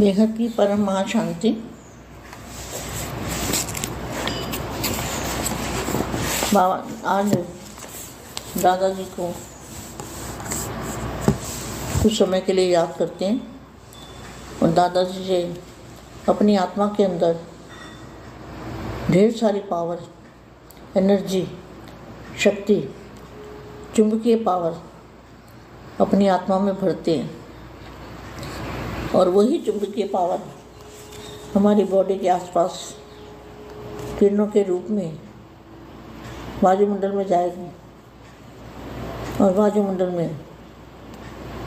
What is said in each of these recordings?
बेहद की परम महाशांति। बाबा, आज दादाजी को कुछ समय के लिए याद करते हैं और दादाजी से अपनी आत्मा के अंदर ढेर सारी पावर एनर्जी शक्ति, चुंबकीय पावर अपनी आत्मा में भरते हैं। और वही चुंबकीय पावर हमारी बॉडी के आसपास किरणों के रूप में वायुमंडल में जाएगी। और वायुमंडल में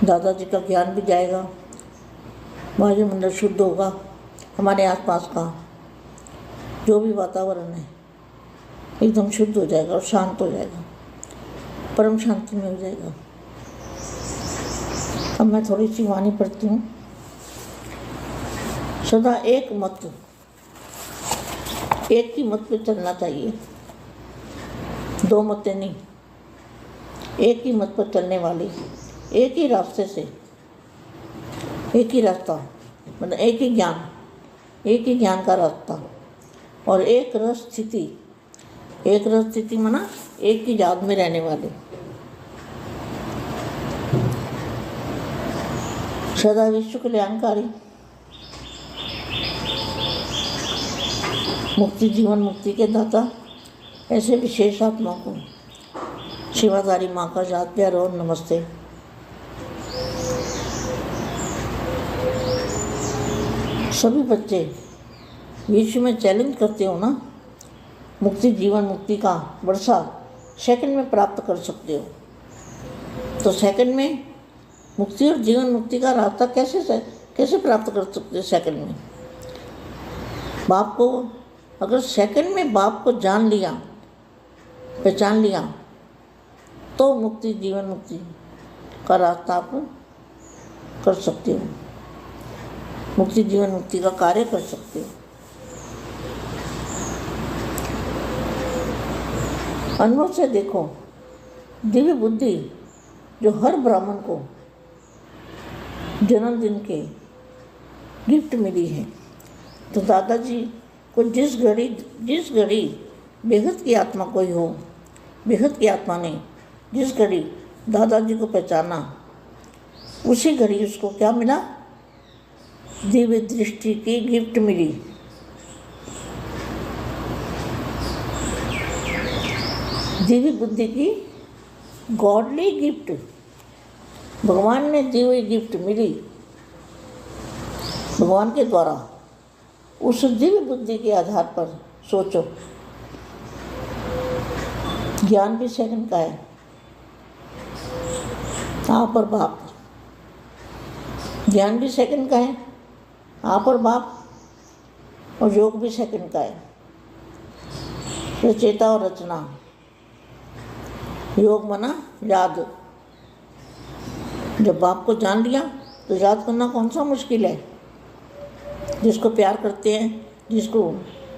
दादाजी का ज्ञान भी जाएगा। वायुमंडल शुद्ध होगा हमारे आसपास का। जो भी वातावरण है, एकदम शुद्ध हो जाएगा और शांत हो जाएगा। परम शांति में हो जाएगा। अब मैं थोड़ी सी वाणी पढ़ती हूँ। सदा एक मत। एक ही मत पे चलना चाहिए। दो मतें नहीं। एक ही मत पर चलने वाली। एक ही रास्ते से। एक ही रास्ता। मतलब एक ही ज्ञान। एक ही ज्ञान का रास्ता। और एक रस स्थिति। एक रस स्थिति मना एक ही याद में रहने वाले। सदा विश्व कल्याणकारी। मुक्ति, जीवन मुक्ति के दाता। ऐसे विशेष आत्मा को शिवाधारी माँ का जात प्यार और नमस्ते। सभी बच्चे विश्व में चैलेंज करते हो ना? मुक्ति, जीवन मुक्ति का वर्षा सेकंड में प्राप्त कर सकते हो। तो सेकंड में मुक्ति और जीवन मुक्ति का रास्ता कैसे कैसे प्राप्त कर सकते हो सेकंड में? बाप को अगर सेकंड में बाप को जान लिया, पहचान लिया तो मुक्ति, जीवन मुक्ति का रास्ता आप कर सकते हो। मुक्ति, जीवन मुक्ति का कार्य कर सकते हो। अनुभव से देखो, दिव्य बुद्धि जो हर ब्राह्मण को जन्मदिन के गिफ्ट मिली है। तो दादाजी को जिस घड़ी जिस घड़ी बेहद की आत्मा कोई हो, बेहद की आत्मा ने जिस घड़ी दादाजी को पहचाना, उसी घड़ी उसको क्या मिला? दिव्य दृष्टि की गिफ्ट मिली। दिव्य बुद्धि की गॉडली गिफ्ट भगवान ने दी हुई गिफ्ट मिली, भगवान के द्वारा। उस दिव्य बुद्धि के आधार पर सोचो। ज्ञान भी सेकंड का है। आप और बाप। ज्ञान भी सेकंड का है, आप और बाप, और योग भी सेकंड का है। रचेता और रचना। योग मना, याद। जब बाप को जान लिया तो याद करना कौन सा मुश्किल है? जिसको प्यार करते हैं, जिसको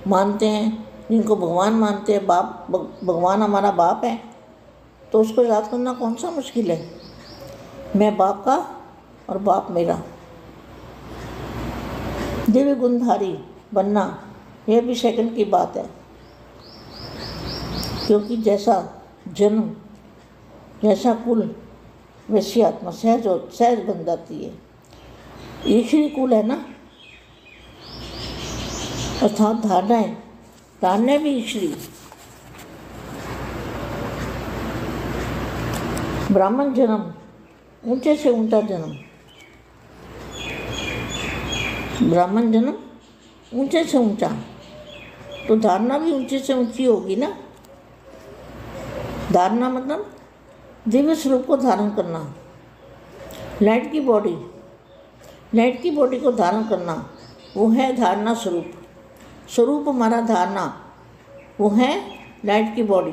मानते हैं, जिनको भगवान मानते हैं, बाप भगवान हमारा बाप है तो उसको याद करना कौन सा मुश्किल है? मैं बाप का और बाप मेरा। दिव्य गुणधारी बनना यह भी सेकंड की बात है। क्योंकि जैसा जन्म, जैसा कुल वैसी आत्मा सहज सहज बन जाती है। ईश्वरी कुल है ना? अर्थात धारणाएँ। धारणाएँ भी ईश्वरी ब्राह्मण जन्म, ऊँचे से ऊँचा जन्म। ब्राह्मण जन्म, ऊँचे से ऊँचा। तो धारणा भी ऊँचे से ऊँची होगी ना? धारणा मतलब दिव्य स्वरूप को धारण करना। लाइट की बॉडी लाइट की बॉडी को धारण करना। वो है धारणा स्वरूप। स्वरूप हमारा धारणा, वो है लाइट की बॉडी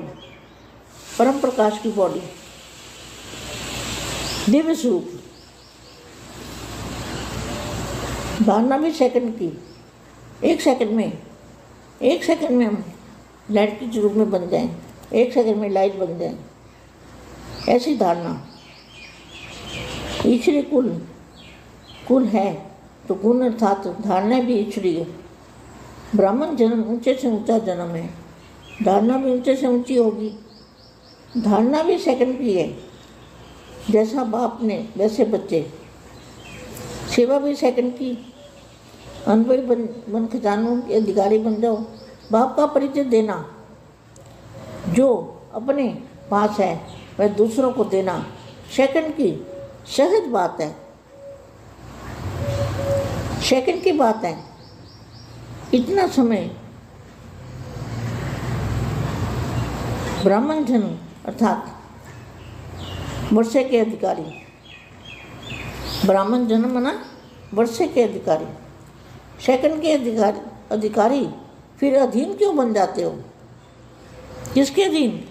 परम प्रकाश की बॉडी दिव्य स्वरूप। धारणा भी सेकंड की, एक सेकंड में, एक सेकंड में हम लाइट के रूप में बन जाएँ, एक सेकंड में लाइट बन जाए, ऐसी धारणा। ईश्वरी कुल कुल है तो गुण अर्थात धारणा भी है। ब्राह्मण जन्म, ऊँचे से ऊँचा जन्म है। धारणा भी ऊँचे से ऊँची होगी। धारणा भी सेकंड की है। जैसा बाप ने, वैसे बच्चे। सेवा भी सेकंड की। अनुभवी बन बन खजानों के अधिकारी बन जाओ। बाप का परिचय देना। जो अपने पास है, वह दूसरों को देना। सेकंड की, सहज बात है। सेकंड की बात है। इतना समय ब्राह्मण जन अर्थात वर्षे के अधिकारी। ब्राह्मण जन्म मना वर्षे के अधिकारी। सेकंड के अधिकारी अधिकारी, फिर अधीन क्यों बन जाते हो? किसके अधीन?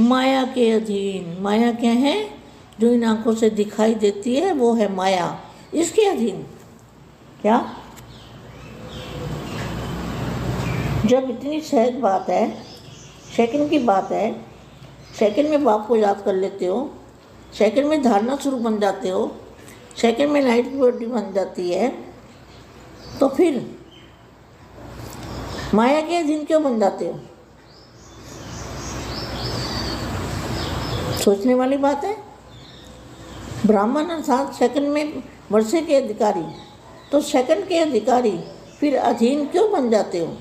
माया के अधीन। माया क्या है? जो इन आँखों से दिखाई देती है, वो है माया। इसके अधीन। क्या? जब इतनी सहज बात है सेकंड की बात है सेकंड में बाप को याद कर लेते हो सेकंड में धारणा शुरू बन जाते हो सेकंड में लाइट की बॉडी बन जाती है तो फिर माया के अधीन क्यों बन जाते हो? सोचने वाली बात है? ब्राह्मण अर्थात सेकंड में वर्षे के अधिकारी तो सेकंड के अधिकारी फिर अधीन क्यों बन जाते हो?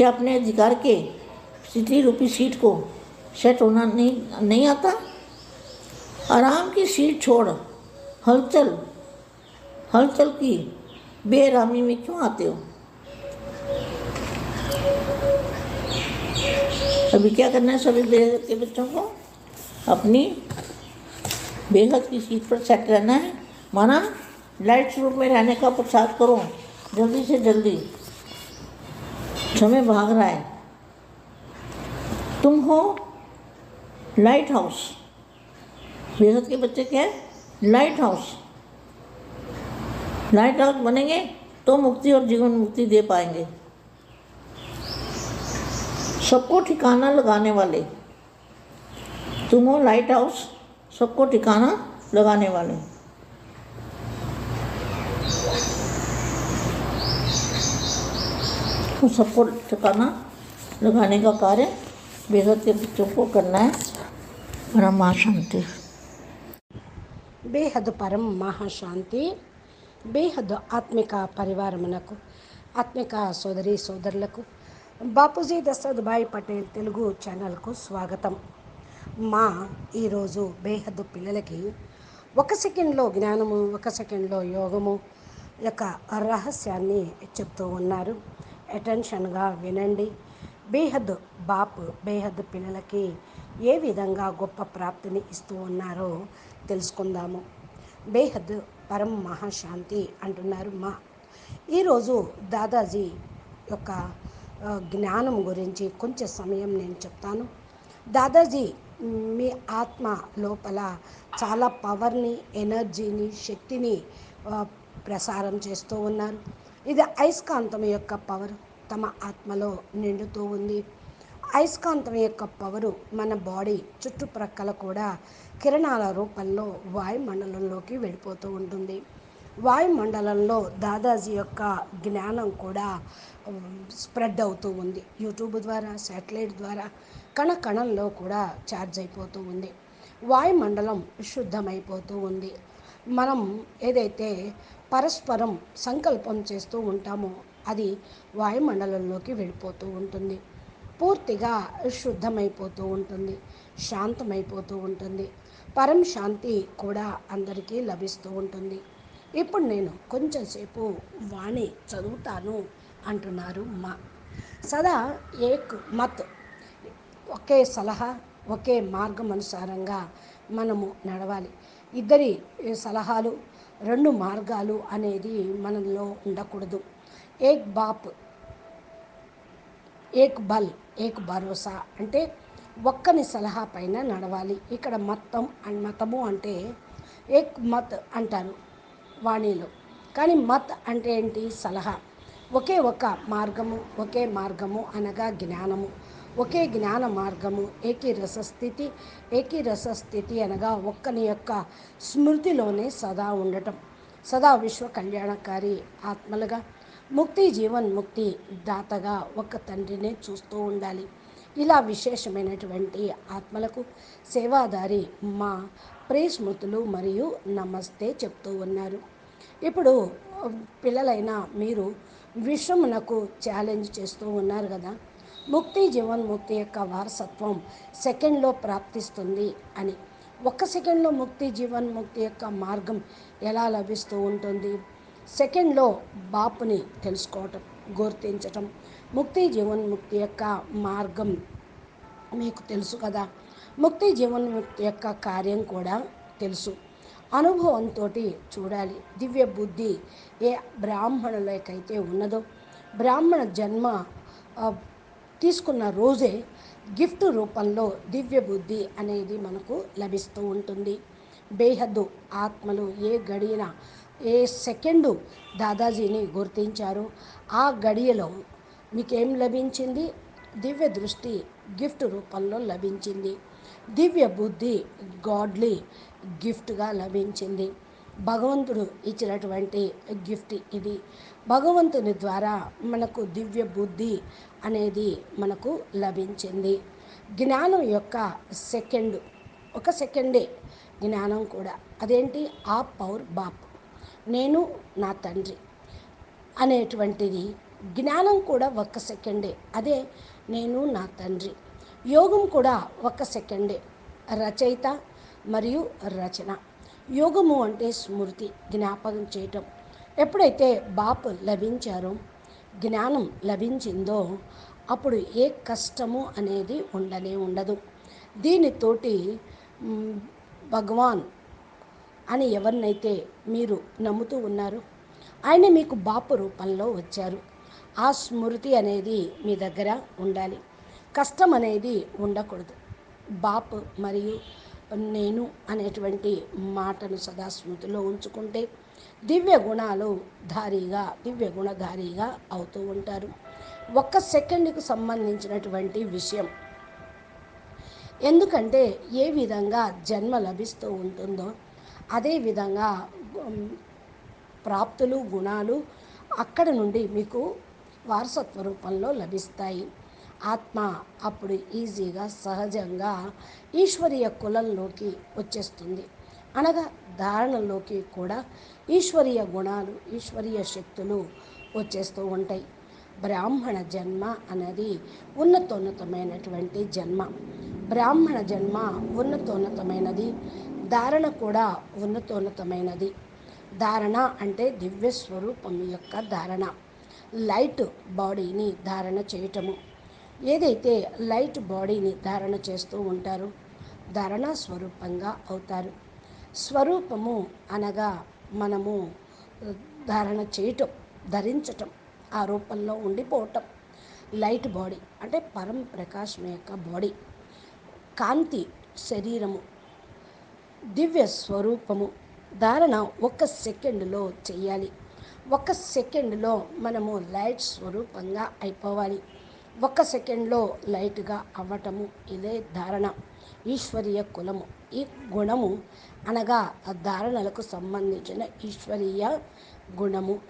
क्या अपने अधिकार के स्थिति रूपी सीट को सेट होना नहीं नहीं आता। आराम की सीट छोड़, हलचल हलचल की बेरामी में क्यों आते हो? अभी क्या करना है सभी बेहद के बच्चों को? अपनी बेहद की सीट पर सेट रहना है। माना लाइट रूप में रहने का प्रसाद करो, जल्दी से जल्दी। समय भाग रहा है। तुम हो लाइट हाउस बेहद के बच्चे क्या है? लाइट हाउस लाइट हाउस बनेंगे तो मुक्ति और जीवन मुक्ति दे पाएँगे। सबको ठिकाना लगाने वाले। तुम हो लाइट हाउस सबको ठिकाना लगाने वाले। तो सबको ठिकाना लगाने का कार्य बेहद के बच्चों को करना है परमा शांति బేహద్ పరం మహాశాంతి బేహద్ ఆత్మిక పరివారమునకు ఆత్మిక సోదరి సోదరులకు బాపూజీ దశరథ్ భాయ్ పటేల్ తెలుగు ఛానల్కు స్వాగతం మా ఈరోజు బేహద్ పిల్లలకి ఒక సెకండ్లో జ్ఞానము ఒక సెకండ్లో యోగము యొక్క రహస్యాన్ని చెప్తూ ఉన్నారు అటెన్షన్గా వినండి. బేహద్ బాపు బేహద్ పిల్లలకి ఏ విధంగా గొప్ప ప్రాప్తిని ఇస్తూ ఉన్నారో తెలుసుకుందాము. బేహద్ పరం మహాశాంతి అంటున్నారు మా. ఈరోజు దాదాజీ యొక్క జ్ఞానం గురించి కొంచెం సమయం నేను చెప్తాను. దాదాజీ మీ ఆత్మ లోపల చాలా పవర్ని ఎనర్జీని శక్తిని ప్రసారం చేస్తూ ఉన్నారు. ఇది అయస్కాంతం యొక్క పవర్. తమ ఆత్మలో నిండుతూ ఉంది. అయస్కాంతం యొక్క పవరు మన బాడీ చుట్టుప్రక్కల కూడా కిరణాల రూపంలో వాయుమండలంలోకి వెళ్ళిపోతూ ఉంటుంది. వాయుమండలంలో దాదాజీ యొక్క జ్ఞానం కూడా స్ప్రెడ్ అవుతూ ఉంది. యూట్యూబ్ ద్వారా శాటిలైట్ ద్వారా కణ కణంలో కూడా ఛార్జ్ అయిపోతూ ఉంది. వాయుమండలం శుద్ధమైపోతూ ఉంది. మనం ఏదైతే పరస్పరం సంకల్పం చేస్తూ ఉంటామో అది వాయుమండలంలోకి వెళ్ళిపోతూ ఉంటుంది. పూర్తిగా శుద్ధమైపోతూ ఉంటుంది. శాంతమైపోతూ ఉంటుంది. పరం శాంతి కూడా అందరికీ లభిస్తూ ఉంటుంది. ఇప్పుడు నేను కొంచెంసేపు వాణి చదువుతాను అంటున్నారు మా. సదా ఏక్ మత్ ఒకే సలహా ఒకే మార్గం అనుసారంగా మనము నడవాలి. ఇద్దరి సలహాలు రెండు మార్గాలు అనేది మనలో ఉండకూడదు. ఏక్ బాప్ ఏక్ బల్ ఏక్ భరోసా అంటే ఒక్కని సలహా పైన నడవాలి. ఇక్కడ మతం అండ్ మతము అంటే ఏక్ మత్ అంటారు వాణిలో. కానీ మత్ అంటే ఏంటి? సలహా. ఒకే ఒక మార్గము ఒకే మార్గము అనగా జ్ఞానము. ఒకే జ్ఞాన మార్గము ఏకీరసస్థితి ఏకీరసస్థితి అనగా ఒక్కని యొక్క స్మృతిలోనే సదా ఉండటం. సదా విశ్వ కళ్యాణకారి ఆత్మలుగా ముక్తి జీవన్ ముక్తి దాతగా ఒక తండ్రినే చూస్తూ ఉండాలి. ఇలా విశేషమైనటువంటి ఆత్మలకు సేవాదారి మా ప్రేస్మృతులు మరియు నమస్తే చెప్తూ ఉన్నారు. ఇప్పుడు పిల్లలైన మీరు విశ్వమునకు ఛాలెంజ్ చేస్తూ ఉన్నారు కదా? ముక్తి జీవన్ముక్తి యొక్క వారసత్వం సెకండ్లో ప్రాప్తిస్తుంది అని. ఒక్క సెకండ్లో ముక్తి జీవన్ముక్తి యొక్క మార్గం ఎలా లభిస్తూ ఉంటుంది? సెకండ్లో బాపుని తెలుసుకోవటం గుర్తించటం ముక్తి జీవన్ముక్తి యొక్క మార్గం మీకు తెలుసు కదా. ముక్తి జీవన్ముక్తి యొక్క కార్యం కూడా తెలుసు. అనుభవంతో చూడాలి. దివ్య బుద్ధి ఏ బ్రాహ్మణులకైతే ఉన్నదో బ్రాహ్మణ జన్మ తీసుకున్న రోజే గిఫ్ట్ రూపంలో దివ్య బుద్ధి అనేది మనకు లభిస్తూ ఉంటుంది. బేహద్దు ఆత్మలు ఏ గడియన ఏ సెకండు దాదాజీని గుర్తించారు. ఆ గడియలో మీకేం లభించింది? దివ్య దృష్టి గిఫ్ట్ రూపంలో లభించింది. దివ్య బుద్ధి గాడ్లీ గిఫ్ట్గా లభించింది. భగవంతుడు ఇచ్చినటువంటి గిఫ్ట్ ఇది. భగవంతుని ద్వారా మనకు దివ్య బుద్ధి అనేది మనకు లభించింది. జ్ఞానం యొక్క సెకండ్ ఒక సెకండే జ్ఞానం కూడా. అదేంటి? ఆ పౌర్ బాప్. నేను నా తండ్రి అనేటువంటిది జ్ఞానం కూడా ఒక్క సెకండే. అదే నేను నా తండ్రి. యోగం కూడా ఒక్క సెకండే. రచయిత మరియు రచన. యోగము అంటే స్మృతి జ్ఞాపకం చేయటం. ఎప్పుడైతే బాపు లభించారో జ్ఞానం లభించిందో అప్పుడు ఏ కష్టము అనేది ఉండనే ఉండదు. దీనితోటి భగవాన్ అని ఎవరినైతే మీరు నమ్ముతూ ఉన్నారు ఆయన మీకు బాపు రూపంలో వచ్చారు. ఆ స్మృతి అనేది మీ దగ్గర ఉండాలి. కష్టం అనేది ఉండకూడదు. బాప్ మరియు నేను అనేటువంటి మాటను సదా స్మృతిలో ఉంచుకుంటే దివ్య గుణాలు ధారీగా దివ్య గుణధారీగా అవుతూ ఉంటారు. ఒక్క సెకండ్కి సంబంధించినటువంటి విషయం. ఎందుకంటే ఏ విధంగా జన్మ లభిస్తూ ఉంటుందో అదేవిధంగా ప్రాప్తులు గుణాలు అక్కడ నుండి మీకు వారసత్వ రూపంలో లభిస్తాయి. ఆత్మ అప్పుడు ఈజీగా సహజంగా ఈశ్వరీయ కులంలోకి వచ్చేస్తుంది. అనగా ధారణలోకి కూడా ఈశ్వరీయ గుణాలు ఈశ్వరీయ శక్తులు వచ్చేస్తూ ఉంటాయి. బ్రాహ్మణ జన్మ అనేది ఉన్నతోన్నతమైనటువంటి జన్మ. బ్రాహ్మణ జన్మ ఉన్నతోన్నతమైనది. ధారణ కూడా ఉన్నతోన్నతమైనది. ధారణ అంటే దివ్య స్వరూపం యొక్క ధారణ. లైట్ బాడీని ధారణ చేయటము. ఏదైతే లైట్ బాడీని ధారణ చేస్తూ ఉంటారో ధారణ స్వరూపంగా అవుతారు. స్వరూపము అనగా మనము ధారణ చేయటం ధరించటం ఆ రూపంలో ఉండిపోవటం. లైట్ బాడీ అంటే పరం ప్రకాశం యొక్క బాడీ. కాంతి శరీరము దివ్య స్వరూపము. ధారణ ఒక్క సెకండ్లో చేయాలి ఒక్క సెకండ్లో మనము లైట్ స్వరూపంగా అయిపోవాలి. ఒక్క సెకండ్లో లైట్గా అవ్వటము ఇదే ధారణ. ఈశ్వరీయ కులము. ఈ గుణము అనగా ధారణలకు సంబంధించిన ఈశ్వరీయ గుణము.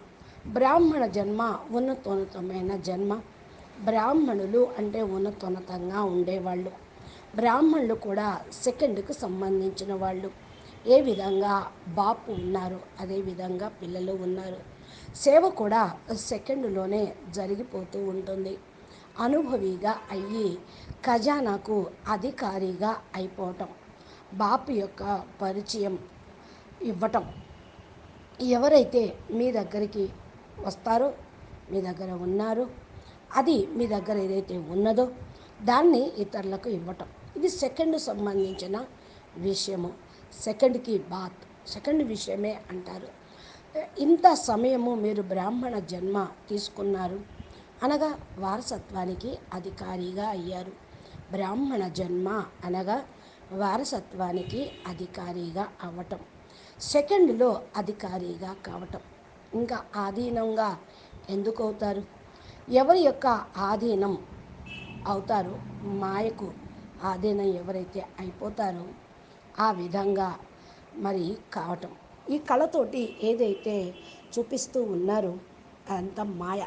బ్రాహ్మణ జన్మ ఉన్నతోన్నతమైన జన్మ. బ్రాహ్మణులు అంటే ఉన్నతోన్నతంగా ఉండేవాళ్ళు. బ్రాహ్మణులు కూడా సెకండ్కు సంబంధించిన వాళ్ళు. ఏ విధంగా బాపు ఉన్నారు అదే విధంగా పిల్లలు ఉన్నారు. సేవ కూడా సెకండ్లోనే జరిగిపోతూ ఉంటుంది. అనుభవిగా అయ్యి ఖజానాకు అధికారిగా అయిపోవటం బాపు యొక్క పరిచయం ఇవ్వటం. ఎవరైతే మీ దగ్గరికి వస్తారో మీ దగ్గర ఉన్నారో అది మీ దగ్గర ఏదైతే ఉన్నదో దాన్ని ఇతరులకు ఇవ్వటం. ఇది సెకండ్ సంబంధించిన విషయము. సెకండ్కి బాత్. సెకండ్ విషయమే అంటారు. ఇంత సమయము మీరు బ్రాహ్మణ జన్మ తీసుకున్నారు. అనగా వారసత్వానికి అధికారిగా అయ్యారు. బ్రాహ్మణ జన్మ అనగా వారసత్వానికి అధికారిగా అవ్వటం సెకండ్లో అధికారిగా కావటం. ఇంకా ఆధీనంగా ఎందుకు అవుతారు? ఎవరి యొక్క ఆధీనం అవుతారో? మాయకు ఆధీనం ఎవరైతే అయిపోతారో ఆ విధంగా మరి కావటం. ఈ కళతోటి ఏదైతే చూపిస్తూ ఉన్నారో అదంతా మాయ.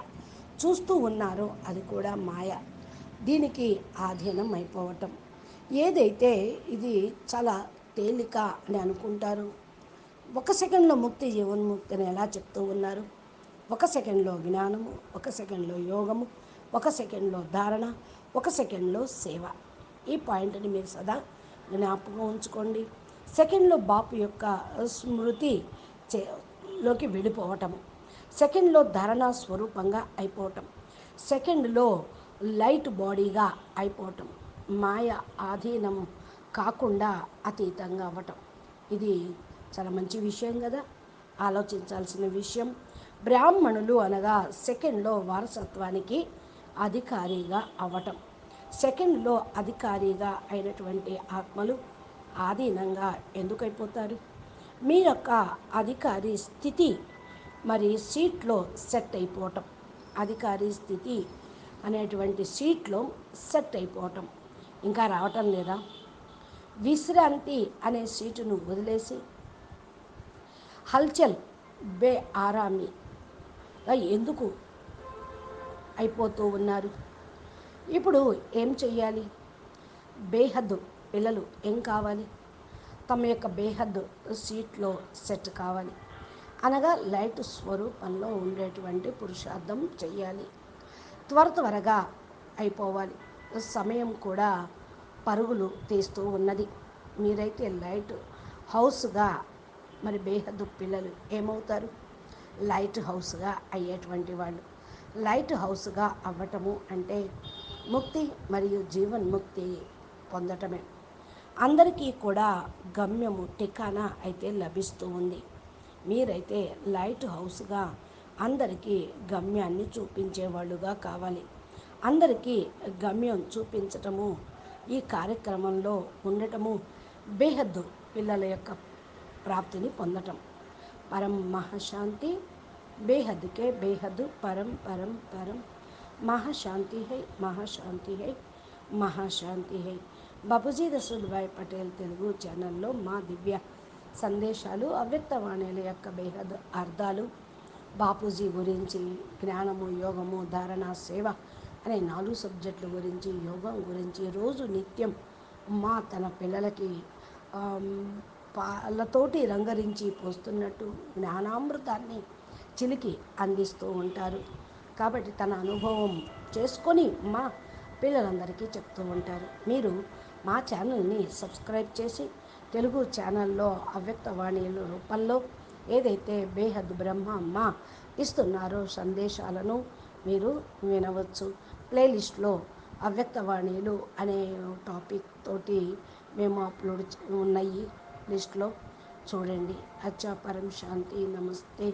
చూస్తూ ఉన్నారో అది కూడా మాయ. దీనికి ఆధీనం అయిపోవటం. ఏదైతే ఇది చాలా తేలిక అని అనుకుంటారు ఒక సెకండ్లో ముక్తి జీవన్ముక్తి అని ఎలా చెప్తూ ఉన్నారు? ఒక సెకండ్లో జ్ఞానము ఒక సెకండ్లో యోగము ఒక సెకండ్లో ధారణ ఒక సెకండ్లో సేవ. ఈ పాయింట్ని మీరు సదా జ్ఞాపకం ఉంచుకోండి. సెకండ్లో బాపు యొక్క స్మృతి చే- లోకి వెళ్ళిపోవటం సెకండ్లో ధరణ స్వరూపంగా అయిపోవటం. సెకండ్లో లైట్ బాడీగా అయిపోవటం. మాయ ఆధీనం కాకుండా అతీతంగా అవ్వటం. ఇది చాలా మంచి విషయం కదా. ఆలోచించాల్సిన విషయం. బ్రాహ్మణులు అనగా సెకండ్లో వారసత్వానికి అధికారిగా అవ్వటం. సెకండ్లో అధికారిగా అయినటువంటి ఆత్మలు ఆధీనంగా ఎందుకైపోతారు? మీ యొక్క అధికారి స్థితి మరి సీట్లో సెట్ అయిపోవటం. అధికారి స్థితి అనేటువంటి సీట్లో సెట్ అయిపోవటం. ఇంకా రావటం లేదా? విశ్రాంతి అనే సీటును వదిలేసి హల్చల్ బే ఆరామి. ఎందుకు అయిపోతూ ఉన్నారు? ఇప్పుడు ఏం చెయ్యాలి? బేహద్దు పిల్లలు ఏం కావాలి? తమ యొక్క బేహద్దు సీట్లో సెట్ కావాలి. అనగా లైట్ స్వరూపంలో ఉండేటువంటి పురుషార్థం చెయ్యాలి. త్వర త్వరగా అయిపోవాలి. సమయం కూడా పరుగులు తీస్తూ ఉన్నది. మీరైతే లైట్ హౌస్గా మరి బేహద్దు పిల్లలు ఏమవుతారు? లైట్ హౌస్గా అయ్యేటువంటి వాళ్ళు. లైట్ హౌస్గా అవ్వటము అంటే ముక్తి మరియు జీవన్ముక్తి పొందటమే. అందరికీ కూడా గమ్యము టికానా అయితే లభిస్తూ ఉంది. మీరైతే లైట్ హౌస్గా అందరికీ గమ్యాన్ని చూపించేవాళ్ళుగా కావాలి. అందరికీ గమ్యం చూపించటము ఈ కార్యక్రమంలో ఉండటము బేహద్దు పిల్లల యొక్క ప్రాప్తిని పొందటం. పరం మహాశాంతి బేహద్దుకే బేహద్దు పరం పరం పరం మహాశాంతి high మహాశాంతి high మహాశాంతి high. Babuji Rasulbhai Patel Telugu ఛానల్లో మా దివ్య సందేశాలు అవ్యక్తవాణిల యొక్క బేహద్ అర్థాలు బాపూజీ గురించి జ్ఞానము యోగము ధారణ సేవ అనే నాలుగు సబ్జెక్టుల గురించి యోగం గురించి రోజు నిత్యం మా తన పిల్లలకి పాలతోటి రంగరించి పోస్తున్నట్టు జ్ఞానామృతాన్ని చిలికి అందిస్తూ ఉంటారు. కాబట్టి తన అనుభవం చేసుకొని మా పిల్లలందరికీ చెప్తూ ఉంటారు. మీరు మా ఛానల్ని సబ్స్క్రైబ్ చేసి తెలుగు ఛానల్లో అవ్యక్తవాణిల రూపంలో ఏదైతే బేహద్ బ్రహ్మ మా ఇస్తున్నారో సందేశాలను మీరు వినవచ్చు. ప్లేలిస్ట్లో అవ్యక్తవాణిలు అనే టాపిక్ తోటి మేము అప్లోడ్ ఉన్నాయి. లిస్ట్లో చూడండి. అచ్చా పరం శాంతి. నమస్తే.